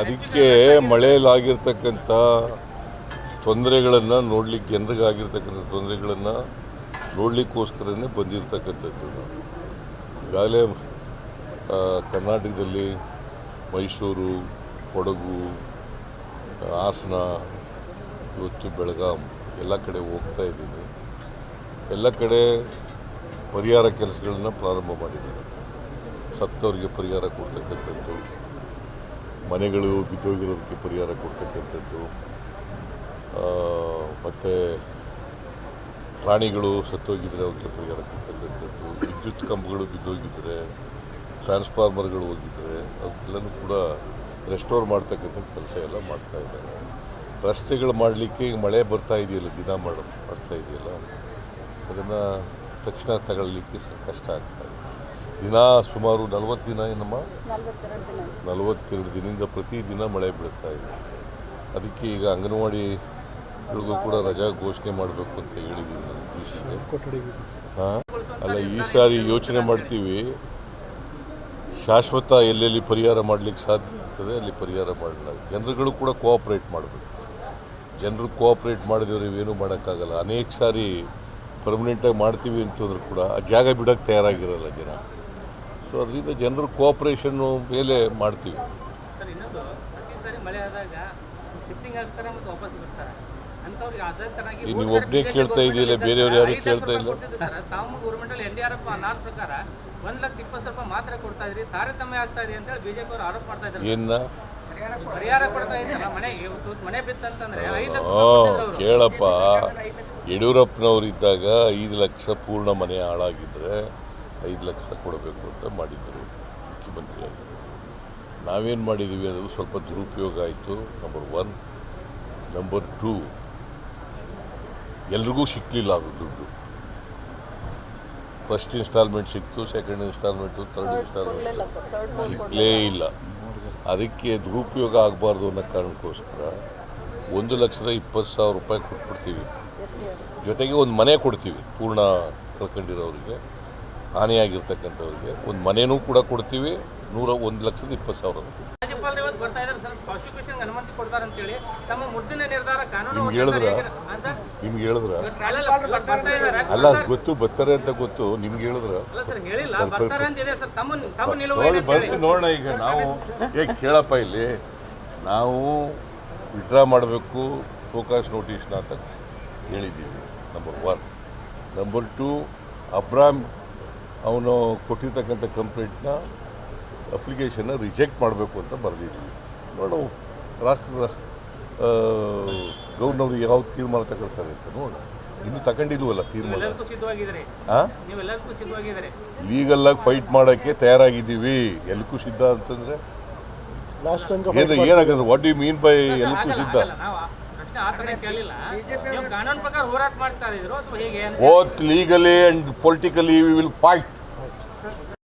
ಅದಕ್ಕೆ ಮಳೆಯಲ್ಲಾಗಿರ್ತಕ್ಕಂಥ ತೊಂದರೆಗಳನ್ನು ನೋಡ್ಲಿಕ್ಕೆ ಜನರಿಗಾಗಿರ್ತಕ್ಕಂಥ ತೊಂದರೆಗಳನ್ನು ನೋಡಲಿಕ್ಕೋಸ್ಕರನೇ ಬಂದಿರತಕ್ಕಂಥದ್ದು. ಈಗಾಗಲೇ ಕರ್ನಾಟಕದಲ್ಲಿ ಮೈಸೂರು, ಕೊಡಗು ಹಾಸನ, ಇವತ್ತು ಬೆಳಗಾಂ ಎಲ್ಲ ಕಡೆ ಹೋಗ್ತಾ ಇದ್ದೀನಿ. ಎಲ್ಲ ಕಡೆ ಪರಿಹಾರ ಕೆಲಸಗಳನ್ನ ಪ್ರಾರಂಭ ಮಾಡಿದ್ದಾರೆ. ಸತ್ತವರಿಗೆ ಪರಿಹಾರ ಕೊಡ್ತಕ್ಕಂಥದ್ದು. ಮನೆಗಳು ಬಿದ್ದೋಗಿರೋದಕ್ಕೆ ಪರಿಹಾರ ಕೊಡ್ತಕ್ಕಂಥದ್ದು. ಮತ್ತು ಪ್ರಾಣಿಗಳು ಸತ್ತೋಗಿದ್ರೆ ಅವಕ್ಕೆ ಪರಿಹಾರ ಕೊಡ್ತಕ್ಕಂಥದ್ದು. ವಿದ್ಯುತ್ ಕಂಬಗಳು ಬಿದ್ದೋಗಿದ್ರೆ, ಟ್ರಾನ್ಸ್ಫಾರ್ಮರ್ಗಳು ಹೋಗಿದ್ರೆ ಅದಕ್ಕೆಲ್ಲನೂ ಕೂಡ ರೆಸ್ಟೋರ್ ಮಾಡ್ತಕ್ಕಂಥ ಕೆಲಸ ಎಲ್ಲ ಮಾಡ್ತಾ ಇದ್ದಾರೆ. ರಸ್ತೆಗಳು ಮಾಡಲಿಕ್ಕೆ ಈಗ ಮಳೆ ಬರ್ತಾ ಇದೆಯಲ್ಲ, ದಿನ ಮಾಡ, ಮಾಡ್ತಾ ಇದೆಯಲ್ಲ, ಅದನ್ನು ತಕ್ಷಣ ತಗೊಳ್ಳಿಕ್ಕೆ ಕಷ್ಟ ಆಗ್ತಾ ಇದೆ. ದಿನ ಸುಮಾರು ನಲವತ್ತು ದಿನ ಏನಮ್ಮ? ನಲ್ವತ್ತೆರಡು ದಿನ ನಲವತ್ತೆರಡು ದಿನದಿಂದ ಪ್ರತಿದಿನ ಮಳೆ ಬೀಳ್ತಾ ಇದೆ. ಅದಕ್ಕೆ ಈಗ ಅಂಗನವಾಡಿ ಕೂಡ ರಜಾ ಘೋಷಣೆ ಮಾಡಬೇಕು ಅಂತ ಹೇಳಿದ್ದೀನಿ ನಾನು ಅಲ್ಲ, ಈ ಸಾರಿ ಯೋಚನೆ ಮಾಡ್ತೀವಿ. ಶಾಶ್ವತ ಎಲ್ಲೆಲ್ಲಿ ಪರಿಹಾರ ಮಾಡಲಿಕ್ಕೆ ಸಾಧ್ಯ ಆಗ್ತದೆ, ಅಲ್ಲಿ ಪರಿಹಾರ ಮಾಡಲ್ಲ. ಜನರುಗಳು ಕೂಡ ಕೋಆಪ್ರೇಟ್ ಮಾಡಬೇಕು. ಜನರು ಕೋಆಪ್ರೇಟ್ ಮಾಡಿದವ್ರು ಇವೇನು ಮಾಡೋಕ್ಕಾಗಲ್ಲ. ಅನೇಕ ಸಾರಿ ಪರ್ಮನೆಂಟಾಗಿ ಮಾಡ್ತೀವಿ ಅಂತಂದ್ರೂ ಕೂಡ ಆ ಜಾಗ ಬಿಡೋಕ್ಕೆ ತಯಾರಾಗಿರಲ್ಲ ಜನ. ಸೊ ಅದರಿಂದ ಜನರು ಕೋಆಪ್ರೇಷನ್ನು ಮೇಲೆ ಮಾಡ್ತೀವಿ ನೀವು ಒಬ್ಬನೇ ಕೇಳ್ತಾ ಇದೆಯಲ್ಲ, ಬೇರೆಯವರು ಯಾರು ಕೇಳ್ತಾ ಇಲ್ಲ. ಏನ ಇವತ್ತು ಮನೆ ಬಿತ್ತಂತಂದ್ರೆ ಐದು ಲಕ್ಷ. ಕೇಳಪ್ಪ ಪೂರ್ಣ ಮನೆ ಹಾಳಾಗಿದ್ದರೆ ಐದು ಲಕ್ಷ ಕೊಡಬೇಕು ಅಂತ ಮಾಡಿದ್ದರು ಮುಖ್ಯಮಂತ್ರಿಯಾಗಿ. ನಾವೇನು ಮಾಡಿದ್ದೀವಿ ಅದು ಸ್ವಲ್ಪ ದುರುಪಯೋಗ ಆಯಿತು. ನಂಬರ್ ಒನ್ ನಂಬರ್ ಟೂ ಎಲ್ರಿಗೂ ಸಿಕ್ಕಲಿಲ್ಲ ಅದು ದುಡ್ಡು. ಫಸ್ಟ್ ಇನ್ಸ್ಟಾಲ್ಮೆಂಟ್ ಸಿಕ್ತು ಸೆಕೆಂಡ್ ಇನ್ಸ್ಟಾಲ್ಮೆಂಟು ಥರ್ಡ್ ಇನ್ಸ್ಟಾಲ್ಮೆಂಟ್ ಸಿಕ್ಕಲೇ ಇಲ್ಲ. ಅದಕ್ಕೆ ದುರುಪಯೋಗ ಆಗಬಾರ್ದು ಅನ್ನೋ ಕಾರಣಕ್ಕೋಸ್ಕರ ಒಂದು ಲಕ್ಷದ ಇಪ್ಪತ್ತು ಸಾವಿರ ರೂಪಾಯಿ ಕೊಟ್ಬಿಡ್ತೀವಿ. ಜೊತೆಗೆ ಒಂದು ಮನೆ ಕೊಡ್ತೀವಿ ಪೂರ್ಣ ಕಳ್ಕೊಂಡಿರೋರಿಗೆ. ಹಾನಿಯಾಗಿರ್ತಕ್ಕಂಥವ್ರಿಗೆ. ಒಂದು ಮನೆಯೂ ಕೂಡ ಕೊಡ್ತೀವಿ ನೂರ ಒಂದು ಲಕ್ಷದ ಇಪ್ಪತ್ತು ಸಾವಿರ. ರಾಜ್ಯಪಾಲರು ಬರ್ತಾ ಇದ್ದಾರೆ ಸರ್. ಪ್ರಾಸಿಕ್ಯೂಷನ್ ಅನುಮತಿ ಕೊಡ್ತಾರೆ ಅಂತೇಳಿ. ತಮ್ಮ ಮುದ್ದಿನ ನಿರ್ಧಾರ ಕಾನೂನು ನಿಮ್ಗೆ ಹೇಳಿದ್ರಾ? ನಿಮ್ಗೆ ಹೇಳಿದ್ರ? ಅಲ್ಲ, ಗೊತ್ತು ಬರ್ತಾರೆ ಅಂತ ಗೊತ್ತು. ನಿಮ್ಗೆ ಹೇಳಿದ್ರ? ಸರ್ ಹೇಳಿಲ್ಲ. ಬರ್ತಾರೆ. ಅಂತ ಇದೆ ಸರ್. ತಮ್ಮ ತಮ್ಮ ನಿಲುವು ನೋಡಿ. ಬರ್ತೀವಿ ನೋಡೋಣ ಈಗ. ನಾವು ಏ ಕೇಳಪ್ಪ ಇಲ್ಲಿ. ನಾವು ವಿಡ್ರಾ ಮಾಡಬೇಕು ಫೋಕಾಸ್ ನೋಟಿಸ್ನ ಅಂತ ಹೇಳಿದ್ದೀವಿ ನಂಬರ್ ಒನ್ ನಂಬರ್ ಟು ಅಬ್ರಾಮ್ ಅವನು ಕೊಟ್ಟಿರ್ತಕ್ಕಂಥ ಕಂಪ್ಲೇಂಟ್ನ ಅಪ್ಲಿಕೇಶನ್ನ ರಿಜೆಕ್ಟ್ ಮಾಡಬೇಕು ಅಂತ ಬರೆದಿದ್ದೀವಿ. ನೋಡು ರಾಷ್ಟ್ರ ಗೌರ್ನವ್ರು ಯಾವ ತೀರ್ಮಾನ ತಗೊಳ್ತಾರೆ ಅಂತ ನೋಡೋಣ. ಇನ್ನು ತಗೊಂಡಿಲ್ವಲ್ಲ ತೀರ್ಮಾನ? ಲೀಗಲ್ಲಾಗಿ ಫೈಟ್ ಮಾಡೋಕ್ಕೆ ತಯಾರಾಗಿದ್ದೀವಿ. ಎಲ್ಲಕ್ಕೂ ಸಿದ್ಧ ಅಂತಂದ್ರೆ? ಏನು ಏನಾಗಂದ್ರೆ ವಾಟ್ ಯು ಮೀನ್ ಬೈ ಎಲ್ಲಕ್ಕೂ ಸಿದ್ಧ? ಆಗಲ್ಲ. ನಾವು ಆ politically we will ಕೇಳಿಲ್ಲ